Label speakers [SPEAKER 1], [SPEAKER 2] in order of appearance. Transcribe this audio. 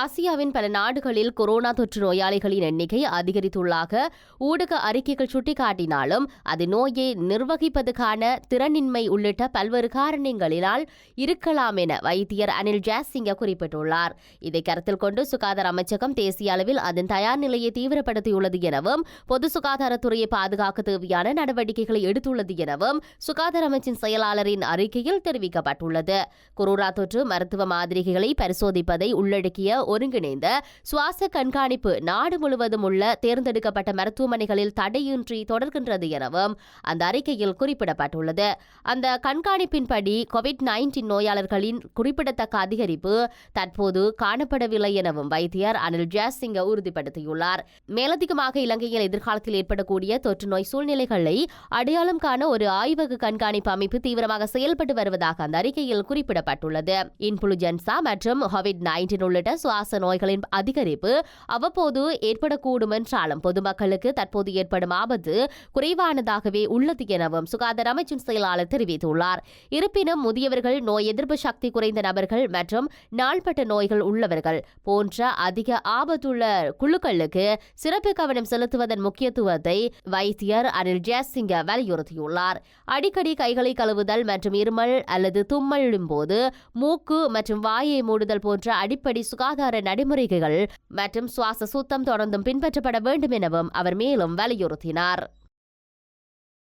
[SPEAKER 1] ஆசியாவின் பல நாடுகளில் கொரோனா தொற்று நோயாளிகளின் எண்ணிக்கை அதிகரித்துள்ளாக. ஊடக அறிக்கைகள் சுட்டிக்காட்டினாலும் அது நோயை நிர்வகிப்பதற்கான திறனின்மை உள்ளிட்ட பல்வேறு காரணங்களினால் இருக்கலாம் என வைத்தியர் அனில் ஜாசிங்க குறிப்பிட்டுள்ளார். இதை கருத்தில் கொண்டு சுகாதார அமைச்சகம் தேசிய அளவில் அதன் தயார் நிலையை தீவிரப்படுத்தியுள்ளது எனவும் பொது சுகாதாரத்துறையை பாதுகாக்க தேவையான நடவடிக்கைகளை எடுத்துள்ளது எனவும் சுகாதார அமைச்சின் செயலாளரின் அறிக்கையில் தெரிவிக்கப்பட்டுள்ளது. கொரோனா தொற்று மருத்துவ மாதிரிகளை பரிசோதிப்பதை உள்ளடக்கிய ஒருங்கிணைந்த சுவாச கண்காணிப்பு நாடு முழுவதும் உள்ள தேர்ந்தெடுக்கப்பட்ட மருத்துவமனைகளில் தடையின்றி தொடர்கின்றது எனவும் அந்த அறிக்கையில் குறிப்பிடப்பட்டுள்ளது. அந்த கண்காணிப்பின்படி கோவிட் நைன்டீன் நோயாளர்களின் குறிப்பிடத்தக்க அதிகரிப்பு தற்போது காணப்படவில்லை எனவும் வைத்தியர் அனில் ஜாசிங்க உறுதிப்படுத்தியுள்ளார். மேலதிகமாக இலங்கையில் எதிர்காலத்தில் ஏற்படக்கூடிய தொற்று நோய் சூழ்நிலைகளை அடையாளம் காண ஒரு ஆய்வக கண்காணிப்பு அமைப்பு தீவிரமாக செயல்பட்டு வருவதாக அந்த அறிக்கையில் குறிப்பிடப்பட்டுள்ளது. இன்புலுஜென்சா மற்றும் கோவிட் நைன்டீன் உள்ளிட்ட சுவாச நோய்களின் அதிகரிப்பு அவ்வப்போது ஏற்படக்கூடும் என்றாலும் பொதுமக்களுக்கு தற்போது ஏற்படும் ஆபத்து குறைவானதாகவே உள்ளது எனவும் சுகாதார அமைச்சின் செயலாளர் தெரிவித்துள்ளார். இருப்பினும் முதியவர்கள் நோய் எதிர்ப்பு சக்தி குறைந்த நபர்கள் மற்றும் நாள்பட்ட நோய்கள் உள்ளவர்கள் போன்ற அதிக ஆபத்துள்ள குழுக்களுக்கு சிறப்பு கவனம் செலுத்துவதன் முக்கியத்துவத்தை வைத்தியர் அனில் ஜெயசிங்க வலியுறுத்தியுள்ளார். அடிக்கடி கைகளை கழுவுதல் மற்றும் இருமல் அல்லது தும்மலும் போது மூக்கு மற்றும் வாயை மூடுதல் போன்ற அடிப்படை சுகாதார சுகாதார நடைமுறைகள் மற்றும் சுவாச சுத்தம் தொடர்ந்தும் பின்பற்றப்பட வேண்டும் எனவும் அவர் மேலும் வலியுறுத்தினார்.